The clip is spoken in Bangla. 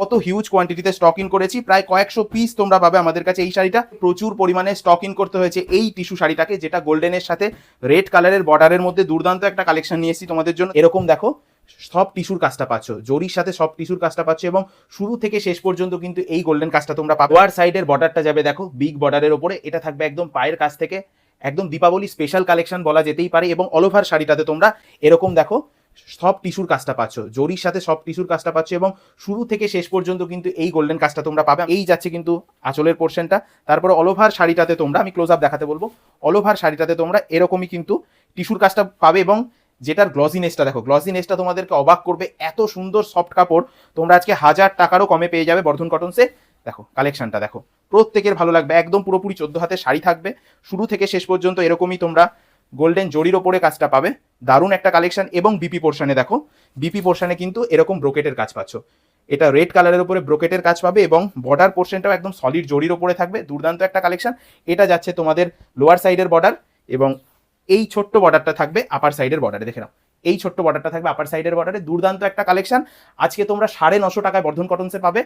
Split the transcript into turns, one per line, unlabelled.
কত হিউজ কোয়ান্টিটিতে স্টক ইন করেছি, প্রায় কয়েকশো পিস তোমরা পাবে আমাদের কাছে। এই শাড়িটা প্রচুর পরিমাণে স্টক ইন করতে হয়েছে এই টিস্যু শাড়িটাকে, যেটা গোল্ডেনের সাথে রেড কালারের বর্ডারের মধ্যে দুর্দান্ত একটা কালেকশন নিয়ে এসেছি তোমাদের জন্য। এরকম দেখো, সব টিস্যুর কাজটা পাচ্ছ, জরির সাথে সব টিস্যুর কাজটা পাচ্ছ এবং শুরু থেকে শেষ পর্যন্ত কিন্তু এই গোল্ডেন কাজটা তোমরা পাবে। ওয়ার সাইডের বর্ডারটা যাবে দেখো বিগ বর্ডারের ওপরে, এটা থাকবে একদম পায়ের কাছ থেকে, একদম দীপাবলি স্পেশাল কালেকশন বলা যেতেই পারে এবং অল ওভার শাড়িটাতে তোমরা এরকম দেখো সব টিস্যুর কাজটা পাচ্ছ, জরির সাথে সব টিস্যুর কাজটা পাচ্ছ এবং শুরু থেকে শেষ পর্যন্ত কিন্তু এই গোল্ডেন কাজটা তোমরা পাবে। এই যাচ্ছে কিন্তু আঁচলের পোর্শনটা তারপরে অলোভার শাড়িটাতে তোমরা, আমি ক্লোজ আপ দেখাতে বলব অলোভার শাড়িটাতে তোমরা এরকমই কিন্তু টিস্যুর কাজটা পাবে এবং যেটার গ্লসিনেসটা দেখো গ্লসিনেসটা তোমাদেরকে অবাক করবে, এত সুন্দর সফট কাপড় তোমরা আজকে হাজার টাকারও কমে পেয়ে যাবে বর্ধন কটনসে দেখো কালেকশনটা দেখো, প্রত্যেকের ভালো লাগবে, একদম পুরোপুরি চোদ্দ হাতে শাড়ি থাকবে। শুরু থেকে শেষ পর্যন্ত এরকমই তোমরা গোল্ডেন জরির ওপরে কাজটা পাবে। দারুণ একটা কালেকশন এবং বিপি পোর্শনে দেখো। বিপি পোর্শনে কিন্তু এরকম ব্রোকেটের কাজ পাচ্ছ। এটা রেড কালারের উপরে ব্রোকেটের কাজ পাবে এবং বর্ডার পোর্শনটাও একদম সলিড জরির ওপরে থাকবে। দুর্দান্ত একটা কালেকশন এটা যাচ্ছে তোমাদের লোয়ার সাইডের বর্ডার এবং এই ছোট্ট বর্ডারটা থাকবে আপার সাইডের বর্ডারে দেখে নাও। এই ছোট্ট বর্ডারটা থাকবে আপার সাইডের বর্ডারে দুর্দান্ত একটা কালেকশন আজকে তোমরা সাড়ে নশো টাকায় বর্ধন কটনসে পাবে।